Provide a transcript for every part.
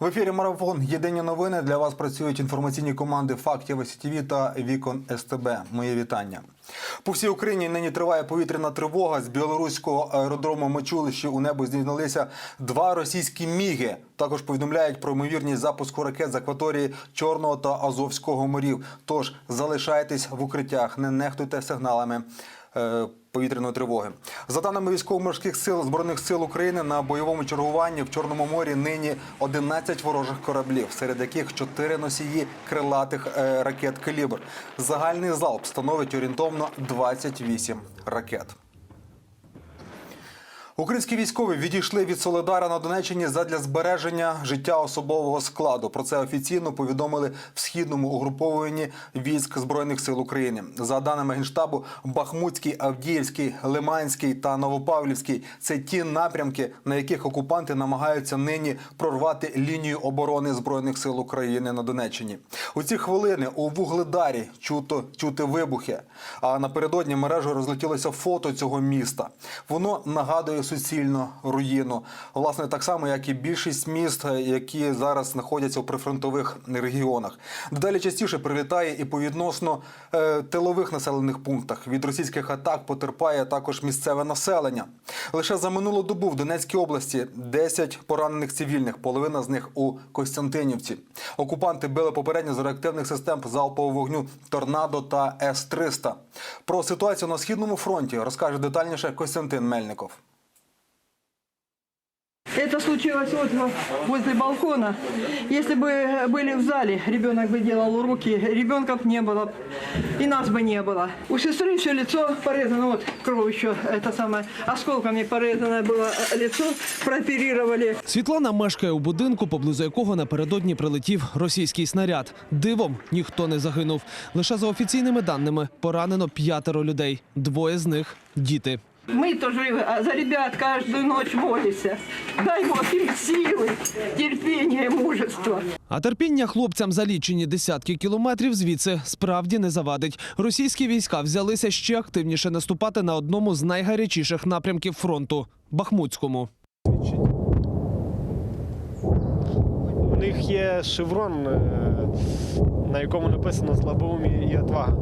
В ефірі марафон Єдині новини для вас працюють інформаційні команди Фактів СТВ та Вікон СТБ. Моє вітання. По всій Україні нині триває повітряна тривога. З білоруського аеродрому Мачулищі у небо здійснилися два російські міги. Також повідомляють про ймовірність запуску ракет з акваторії Чорного та Азовського морів. Тож залишайтесь в укриттях, не нехтуйте сигналами. Повітряної тривоги за даними військово-морських сил збройних сил України на бойовому чергуванні в Чорному морі нині 11 ворожих кораблів, серед яких 4 носії крилатих е, ракет калібр. Загальний залп становить орієнтовно 28 ракет. Українські військові відійшли від Соледара на Донеччині задля збереження життя особового складу. Про це офіційно повідомили в східному угрупованні військ збройних сил України. За даними генштабу, Бахмутський, Авдіївський, Лиманський та Новопавлівський це ті напрямки, на яких окупанти намагаються нині прорвати лінію оборони збройних сил України на Донеччині. У ці хвилини у Вугледарі чуто чути вибухи. А напередодні мережу розлетілося фото цього міста. Воно нагадує суцільну руїну. Власне, так само, як і більшість міст, е, які зараз знаходяться у прифронтових регіонах. Дедалі частіше прилітає і по відносно е, тилових населених пунктах. Від російських атак потерпає також місцеве населення. Лише за минулу добу в Донецькій області 10 поранених цивільних, половина з них у Костянтинівці. Окупанти били попередньо з реактивних систем залпового вогню Торнадо та С-300. Про ситуацію на східному фронті розкаже детальніше Костянтин Мельников. Это случилось вот возле балкона. Если бы были в зале, ребенок бы делал уроки, ребенка б не было, и нас бы не было. У сестры все лицо порезано, вот кровь еще, это самое, осколками порезанное было э, лицо, прооперировали. Світлана мешкає у будинку, поблизу якого напередодні прилетів російський снаряд. Дивом ніхто не загинув. Лише за офіційними даними поранено п'ятеро людей. Двоє з них діти. Мы тоже а за ребят каждую ночь молимся. Дай Бог им силы, терпения и мужества. А терпіння хлопцям за лічені десятки кілометрів звідси справді не завадить. Російські війська взялися ще активніше наступати на одному з найгарячіших напрямків фронту Бахмутському. У них є шеврон, е, на якому написано слабоумі і отвага.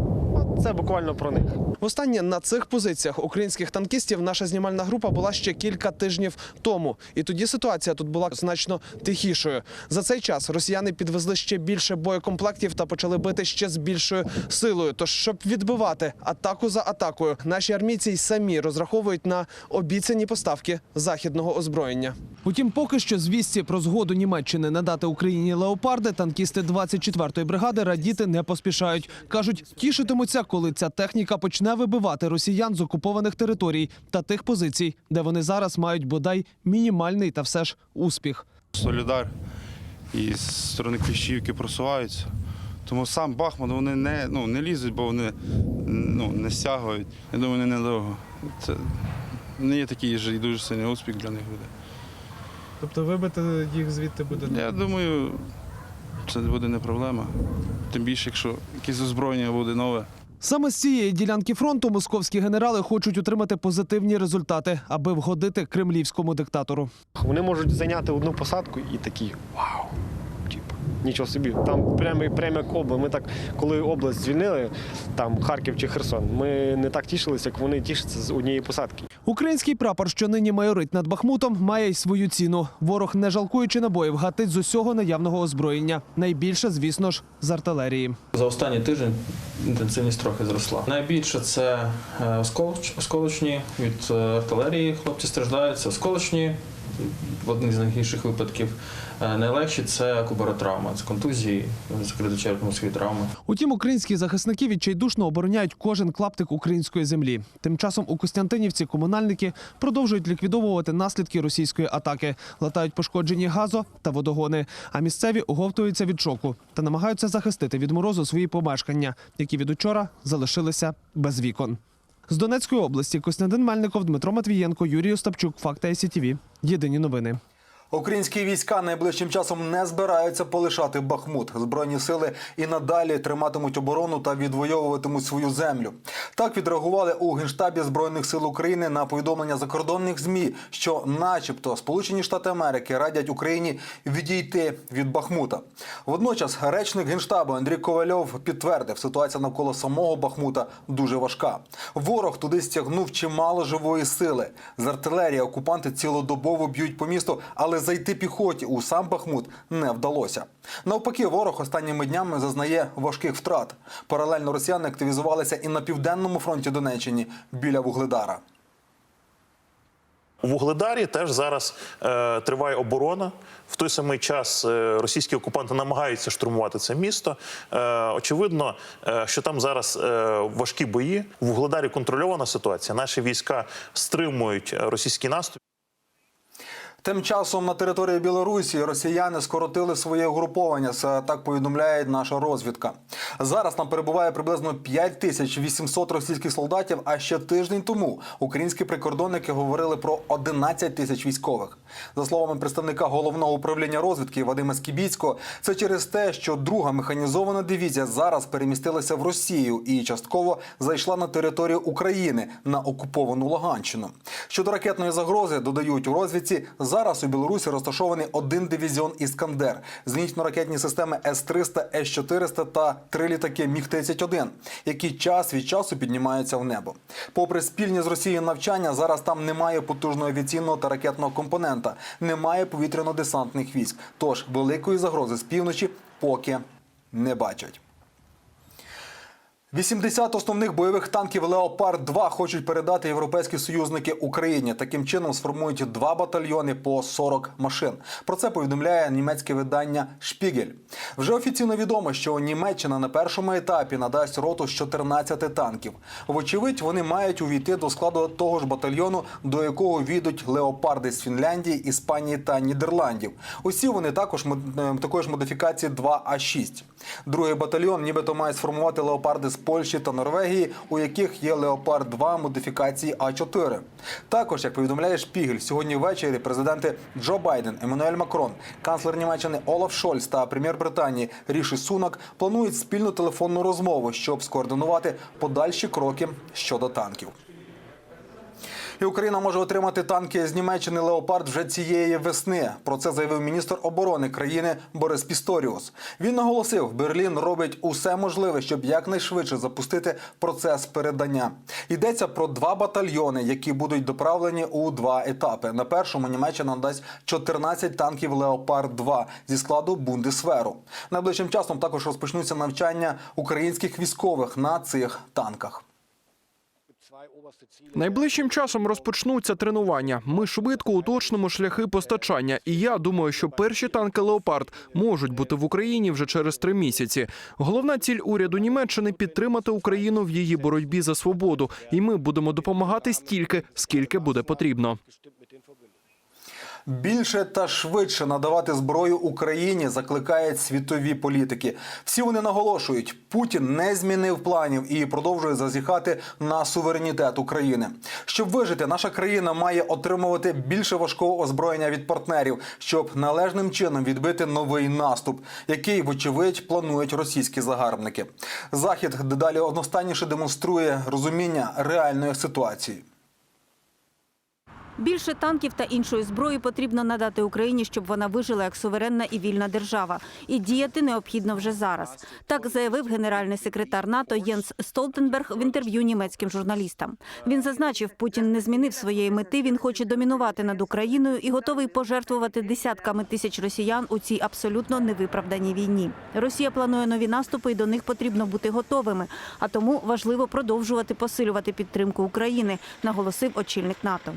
Це буквально про них. Востаннє на цих позиціях українських танкістів наша знімальна група була ще кілька тижнів тому. І тоді ситуація тут була значно тихішою. За цей час росіяни підвезли ще більше боєкомплектів та почали бити ще з більшою силою. Тож, щоб відбивати атаку за атакою, наші армійці й самі розраховують на обіцяні поставки західного озброєння. Утім, поки що звісті про згоду Німеччини надати Україні леопарди, танкісти 24-ї бригади радіти не поспішають. кажуть, тішитимуться, коли ця техніка почне вибивати росіян з окупованих територій та тих позицій, де вони зараз мають бодай мінімальний та все ж успіх. Солідар і з сторони Кліщівки просуваються. Тому сам Бахмут вони не, ну, не лізуть, бо вони ну, не стягують. Я думаю, вони недовго. Це не є такий же і дуже сильний успіх для них буде. Тобто вибити їх звідти буде Я думаю, це буде не проблема. Тим більше, якщо якесь озброєння буде нове. Саме з цієї ділянки фронту московські генерали хочуть отримати позитивні результати, аби вгодити кремлівському диктатору. Вони можуть зайняти одну посадку і такі вау. Типу, нічого собі. Там прямо, прямо як. Ми так, коли область звільнили, там Харків чи Херсон, ми не так тішилися, як вони тішаться з однієї посадки. Український прапор, що нині майорить над Бахмутом, має й свою ціну. Ворог, не жалкуючи набоїв, гатить з усього наявного озброєння. Найбільше, звісно ж, з артилерії. За останній тиждень інтенсивність трохи зросла. Найбільше це е, осколоч- осколочні від е, артилерії. Хлопці страждають. Це осколочні в один з найгірших випадків. Е, Найлегші це кубаротравма, це контузії, закриточерепно-мозкові травми. Утім, українські захисники відчайдушно обороняють кожен клаптик української землі. Тим часом у Костянтинівці комунальники продовжують ліквідовувати наслідки російської атаки, латають пошкоджені газо та водогони. А місцеві оговтуються від шоку та намагаються захистити від морозу свої помешкання, які від учора залишилися без вікон. З Донецької області Костянтин Мельников, Дмитро Матвієнко, Юрій Остапчук, Факти СІТВ. Єдині новини. Українські війська найближчим часом не збираються полишати Бахмут. Збройні сили і надалі триматимуть оборону та відвоюватимуть свою землю. Так відреагували у генштабі збройних сил України на повідомлення закордонних змі, що, начебто, Сполучені Штати Америки радять Україні відійти від Бахмута. Водночас речник генштабу Андрій Ковальов підтвердив, ситуація навколо самого Бахмута дуже важка. Ворог туди стягнув чимало живої сили. З артилерії окупанти цілодобово б'ють по місту, але зайти піхоті у сам Бахмут не вдалося. Навпаки, ворог останніми днями зазнає важких втрат. Паралельно росіяни активізувалися і на південному фронті Донеччині біля Вугледара. У Вугледарі теж зараз е, триває оборона. В той самий час е, російські окупанти намагаються штурмувати це місто. Е, очевидно, е, що там зараз е, важкі бої. У Вугледарі контрольована ситуація. Наші війська стримують російський наступ. Тим часом на території Білорусі росіяни скоротили своє угруповання. Так повідомляє наша розвідка. Зараз там перебуває приблизно 5800 російських солдатів. А ще тиждень тому українські прикордонники говорили про 11 тисяч військових. За словами представника головного управління розвідки Вадима Скібіцького, це через те, що друга механізована дивізія зараз перемістилася в Росію і частково зайшла на територію України на окуповану Луганщину. Щодо ракетної загрози, додають у розвідці, зараз у Білорусі розташований один дивізіон Іскандер, зенітно-ракетні системи С-300, С-400 та три літаки Міг-31, які час від часу піднімаються в небо. Попри спільні з Росією навчання, зараз там немає потужного авіаційного та ракетного компонента, немає повітряно-десантних військ. Тож великої загрози з півночі поки не бачать. 80 основних бойових танків Леопард 2 хочуть передати європейські союзники Україні. Таким чином сформують два батальйони по 40 машин. Про це повідомляє німецьке видання Шпігель. Вже офіційно відомо, що Німеччина на першому етапі надасть роту з 14 танків. Вочевидь, вони мають увійти до складу того ж батальйону, до якого війдуть леопарди з Фінляндії, Іспанії та Нідерландів. Усі вони також е, такої ж модифікації 2А6. Другий батальйон нібито має сформувати леопарди з Польщі та Норвегії, у яких є Леопард 2 модифікації А4. Також, як повідомляє Шпігель, сьогодні ввечері президенти Джо Байден, Еммануель Макрон, канцлер Німеччини Олаф Шольц та прем'єр Британії Ріші Сунак планують спільну телефонну розмову, щоб скоординувати подальші кроки щодо танків. І Україна може отримати танки з Німеччини Леопард вже цієї весни. Про це заявив міністр оборони країни Борис Пісторіус. Він наголосив, Берлін робить усе можливе, щоб якнайшвидше запустити процес передання. Йдеться про два батальйони, які будуть доправлені у два етапи. На першому Німеччина надасть 14 танків Леопард 2 зі складу Бундесверу. Найближчим часом також розпочнуться навчання українських військових на цих танках. Найближчим часом розпочнуться тренування. Ми швидко уточнимо шляхи постачання. І я думаю, що перші танки Леопард можуть бути в Україні вже через три місяці. Головна ціль уряду Німеччини підтримати Україну в її боротьбі за свободу. І ми будемо допомагати стільки, скільки буде потрібно. Більше та швидше надавати зброю Україні закликають світові політики. Всі вони наголошують, Путін не змінив планів і продовжує зазіхати на суверенітет України. Щоб вижити, наша країна має отримувати більше важкого озброєння від партнерів, щоб належним чином відбити новий наступ, який, вочевидь, планують російські загарбники. Захід дедалі одностайніше демонструє розуміння реальної ситуації. Більше танків та іншої зброї потрібно надати Україні, щоб вона вижила як суверенна і вільна держава. І діяти необхідно вже зараз. Так заявив генеральний секретар НАТО Єнс Столтенберг в інтерв'ю німецьким журналістам. Він зазначив, Путін не змінив своєї мети. Він хоче домінувати над Україною і готовий пожертвувати десятками тисяч росіян у цій абсолютно невиправданій війні. Росія планує нові наступи, і до них потрібно бути готовими. А тому важливо продовжувати посилювати підтримку України, наголосив очільник НАТО.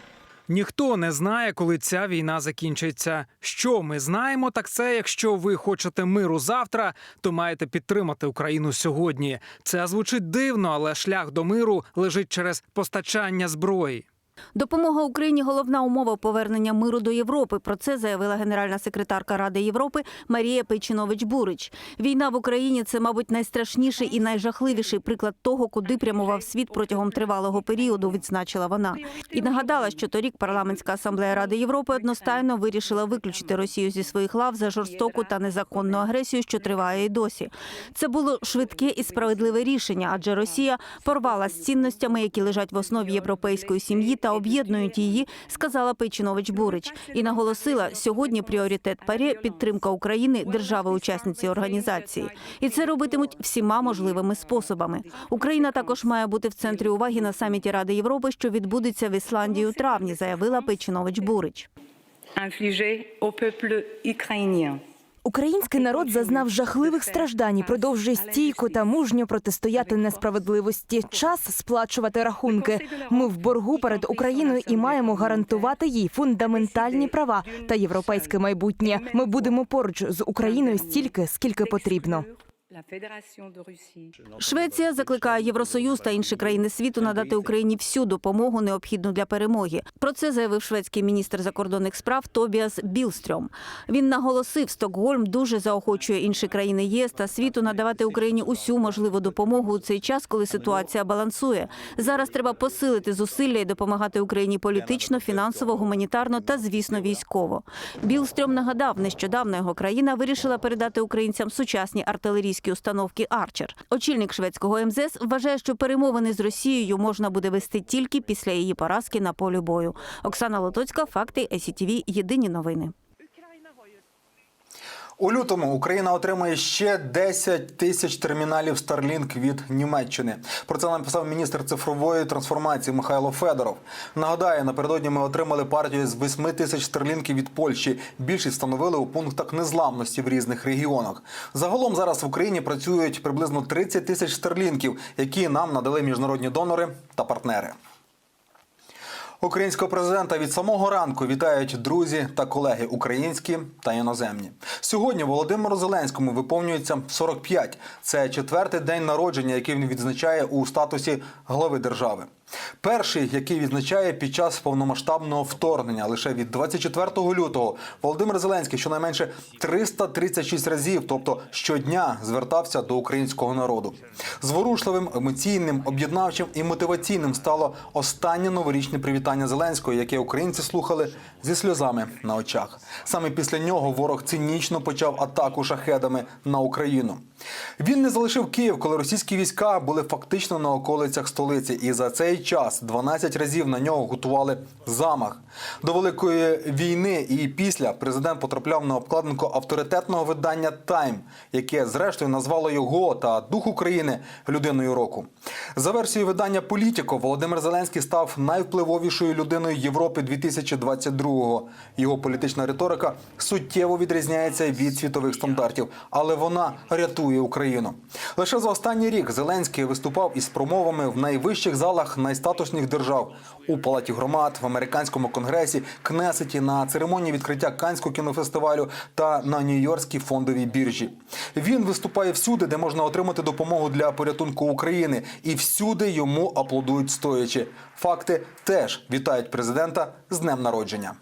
Ніхто не знає, коли ця війна закінчиться. Що ми знаємо, так це якщо ви хочете миру завтра, то маєте підтримати Україну сьогодні. Це звучить дивно, але шлях до миру лежить через постачання зброї. Допомога Україні головна умова повернення миру до Європи. Про це заявила генеральна секретарка Ради Європи Марія Пейчинович Бурич. Війна в Україні це, мабуть, найстрашніший і найжахливіший приклад того, куди прямував світ протягом тривалого періоду. Відзначила вона і нагадала, що торік парламентська асамблея Ради Європи одностайно вирішила виключити Росію зі своїх лав за жорстоку та незаконну агресію, що триває і досі. Це було швидке і справедливе рішення, адже Росія порвала з цінностями, які лежать в основі європейської сім'ї та об'єднують її, сказала Пейчинович Бурич. І наголосила, сьогодні пріоритет ПАРЄ – підтримка України, держави-учасниці організації. І це робитимуть всіма можливими способами. Україна також має бути в центрі уваги на саміті Ради Європи, що відбудеться в Ісландії у травні, заявила Пейчинович Бурич. Український народ зазнав жахливих страждань, і продовжує стійко та мужньо протистояти несправедливості. Час сплачувати рахунки. Ми в боргу перед Україною і маємо гарантувати їй фундаментальні права та європейське майбутнє. Ми будемо поруч з Україною стільки, скільки потрібно. Швеція закликає Євросоюз та інші країни світу надати Україні всю допомогу необхідну для перемоги. Про це заявив шведський міністр закордонних справ Тобіас Білстрьом. Він наголосив, Стокгольм дуже заохочує інші країни ЄС та світу надавати Україні усю можливу допомогу у цей час, коли ситуація балансує. Зараз треба посилити зусилля і допомагати Україні політично, фінансово, гуманітарно та, звісно, військово. Білстрьом нагадав, нещодавно його країна вирішила передати українцям сучасні артилерійські установки Арчер. Очільник шведського МЗС вважає, що перемовини з Росією можна буде вести тільки після її поразки на полі бою. Оксана Лотоцька, факти ЕСІТІВІ. Єдині новини. У лютому Україна отримає ще 10 тисяч терміналів Starlink від Німеччини. Про це написав міністр цифрової трансформації Михайло Федоров. Нагадаю, напередодні ми отримали партію з 8 тисяч старлінків від Польщі. Більшість встановили у пунктах незламності в різних регіонах. Загалом зараз в Україні працюють приблизно 30 тисяч старлінків, які нам надали міжнародні донори та партнери. Українського президента від самого ранку вітають друзі та колеги українські та іноземні. Сьогодні Володимиру Зеленському виповнюється 45. Це четвертий день народження, який він відзначає у статусі глави держави. Перший, який відзначає під час повномасштабного вторгнення, лише від 24 лютого Володимир Зеленський щонайменше 336 разів, тобто щодня, звертався до українського народу. Зворушливим, емоційним, об'єднавчим і мотиваційним стало останнє новорічне привітання Зеленського, яке українці слухали зі сльозами на очах. Саме після нього ворог цинічно почав атаку шахедами на Україну. Він не залишив Київ, коли російські війська були фактично на околицях столиці, і за цей час 12 разів на нього готували замах. До великої війни і після президент потрапляв на обкладинку авторитетного видання Тайм, яке зрештою назвало його та дух України людиною року. За версією видання Політіко Володимир Зеленський став найвпливовішою людиною Європи 2022-го. Його політична риторика суттєво відрізняється від світових стандартів, але вона рятує Україну. Лише за останній рік Зеленський виступав із промовами в найвищих залах найстатусних держав у палаті громад, в американському конгресі, Кнесеті, на церемонії відкриття Канського кінофестивалю та на Нью-Йоркській фондовій біржі. Він виступає всюди, де можна отримати допомогу для порятунку України, і всюди йому аплодують стоячи. Факти теж вітають президента з днем народження.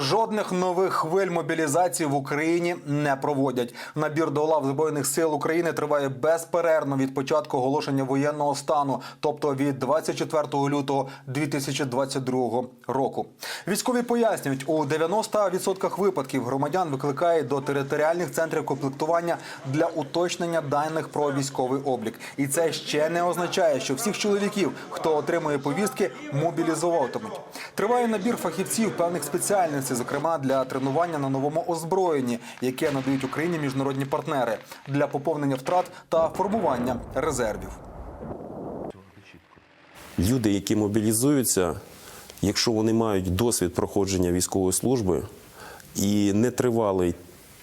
Жодних нових хвиль мобілізації в Україні не проводять. Набір до лав збройних сил України триває безперервно від початку оголошення воєнного стану, тобто від 24 лютого 2022 року. Військові пояснюють, у 90% випадків громадян викликають до територіальних центрів комплектування для уточнення даних про військовий облік. І це ще не означає, що всіх чоловіків, хто отримує повістки, мобілізовуватимуть. Триває набір фахівців певних спеціальностей, зокрема для тренування на новому озброєнні, яке надають Україні міжнародні партнери для поповнення втрат та формування резервів. Люди, які мобілізуються, якщо вони мають досвід проходження військової служби і нетривалий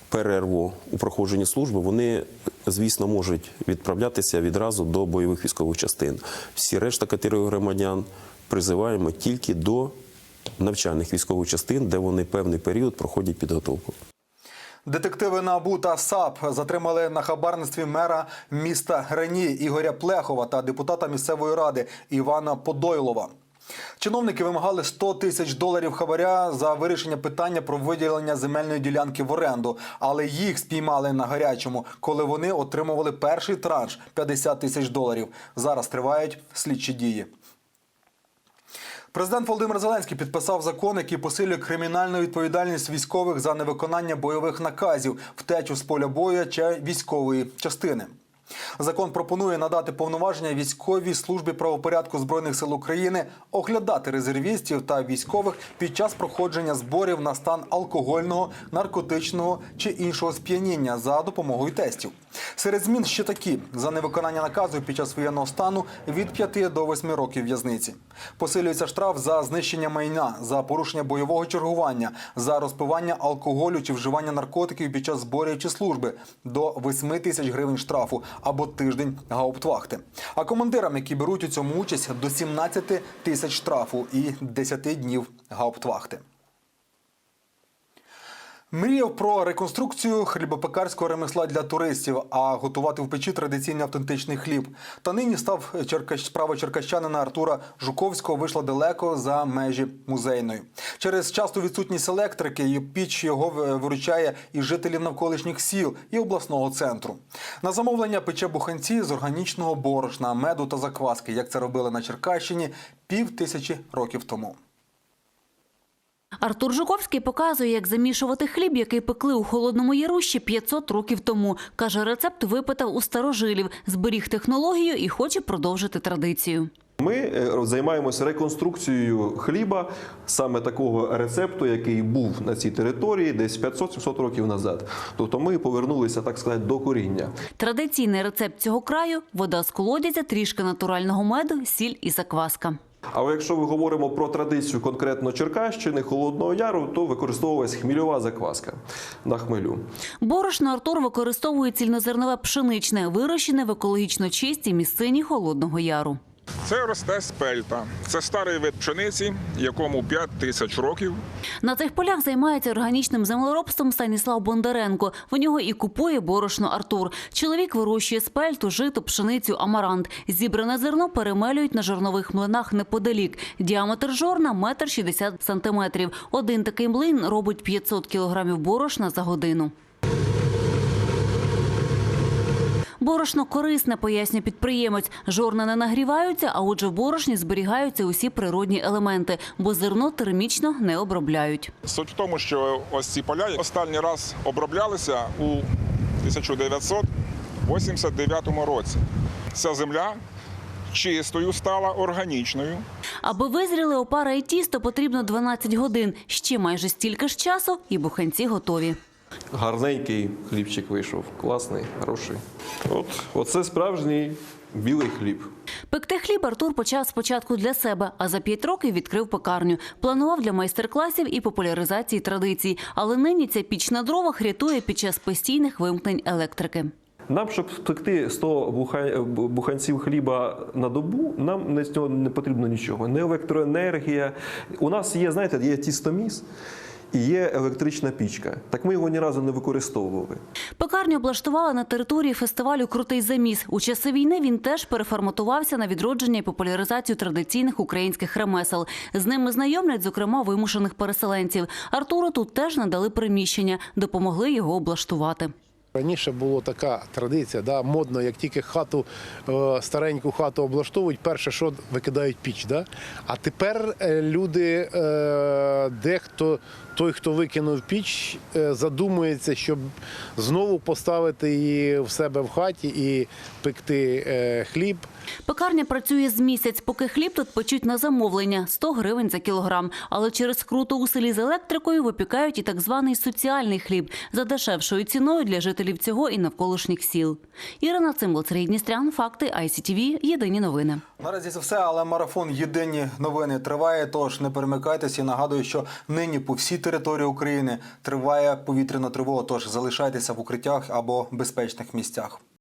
перерву у проходженні служби, вони звісно, можуть відправлятися відразу до бойових військових частин. Всі решта категорій громадян призиваємо тільки до навчальних військових частин, де вони певний період проходять підготовку. Детективи НАБУ та САП затримали на хабарництві мера міста Грані Ігоря Плехова та депутата місцевої ради Івана Подойлова. Чиновники вимагали 100 тисяч доларів хабаря за вирішення питання про виділення земельної ділянки в оренду, але їх спіймали на гарячому, коли вони отримували перший транш 50 тисяч доларів. Зараз тривають слідчі дії. Президент Володимир Зеленський підписав закон, який посилює кримінальну відповідальність військових за невиконання бойових наказів, втечу з поля бою чи військової частини. Закон пропонує надати повноваження військовій службі правопорядку збройних сил України оглядати резервістів та військових під час проходження зборів на стан алкогольного, наркотичного чи іншого сп'яніння за допомогою тестів. Серед змін ще такі за невиконання наказу під час воєнного стану від 5 до 8 років в'язниці. Посилюється штраф за знищення майна, за порушення бойового чергування, за розпивання алкоголю чи вживання наркотиків під час зборів чи служби до 8 тисяч гривень штрафу або тиждень гауптвахти. А командирам, які беруть у цьому участь, до 17 тисяч штрафу і 10 днів гауптвахти. Мріяв про реконструкцію хлібопекарського ремесла для туристів, а готувати в печі традиційний автентичний хліб. Та нині став черкащ... справа черкащанина Артура Жуковського вийшла далеко за межі музейної. Через часту відсутність електрики піч його виручає і жителів навколишніх сіл і обласного центру. На замовлення пече буханці з органічного борошна, меду та закваски, як це робили на Черкащині пів тисячі років тому. Артур Жуковський показує, як замішувати хліб, який пекли у Холодному Яру ще 500 років тому. Каже, рецепт випитав у старожилів, зберіг технологію і хоче продовжити традицію. Ми е, займаємося реконструкцією хліба, саме такого рецепту, який був на цій території десь 500-700 років назад. Тобто ми повернулися, так сказати, до коріння. Традиційний рецепт цього краю – вода з колодязя, трішки натурального меду, сіль і закваска. Але якщо ми говоримо про традицію конкретно Черкащини, Холодного Яру, то використовувалась хмільова закваска на хмелю. Борошно Артур використовує цільнозернове пшеничне, вирощене в екологічно чистій місцині Холодного Яру. Це росте спельта. Це старий вид пшениці, якому 5 тисяч років. На цих полях займається органічним землеробством Станіслав Бондаренко. В нього і купує борошно Артур. Чоловік вирощує спельту, жито, пшеницю, амарант. Зібране зерно перемелюють на жорнових млинах неподалік. Діаметр жорна – метр 60 сантиметрів. Один такий млин робить 500 кілограмів борошна за годину. Борошно корисне, пояснює підприємець. Жорна не нагріваються, а отже в борошні зберігаються усі природні елементи, бо зерно термічно не обробляють. Суть в тому, що ось ці поля останній раз оброблялися у 1989 році. Ця земля чистою стала органічною. Аби визріли опара і тісто, потрібно 12 годин. Ще майже стільки ж часу, і буханці готові. Гарненький хлібчик вийшов, класний, хороший. От, оце справжній білий хліб. Пекти хліб Артур почав спочатку для себе, а за п'ять років відкрив пекарню. Планував для майстер-класів і популяризації традицій. Але нині ця піч на дровах рятує під час постійних вимкнень електрики. Нам, щоб спекти 100 буханців хліба на добу, нам не з цього не потрібно нічого. Не електроенергія. У нас є, знаєте, є тістоміс і є електрична пічка. Так ми його ні разу не використовували. Пекарню облаштували на території фестивалю Крутий заміс. У часи війни він теж переформатувався на відродження і популяризацію традиційних українських ремесел. З ними знайомлять, зокрема, вимушених переселенців. Артуру тут теж надали приміщення, допомогли його облаштувати. Раніше була така традиція, да, модно, як тільки хату, е, стареньку хату облаштовують, перше, що викидають піч. Да? А тепер е, люди, е, дехто, той, хто викинув піч, задумується, щоб знову поставити її в себе в хаті і пекти хліб. Пекарня працює з місяць, поки хліб тут печуть на замовлення – 100 гривень за кілограм. Але через скруту у селі з електрикою випікають і так званий соціальний хліб за дешевшою ціною для жителів цього і навколишніх сіл. Ірина Цимбал, Сергій Дністрян, Факти, ICTV, Єдині новини. Наразі це все, але марафон Єдині новини триває. Тож не перемикайтеся. Нагадую, що нині по всій території України триває повітряна тривога. Тож залишайтеся в укриттях або безпечних місцях.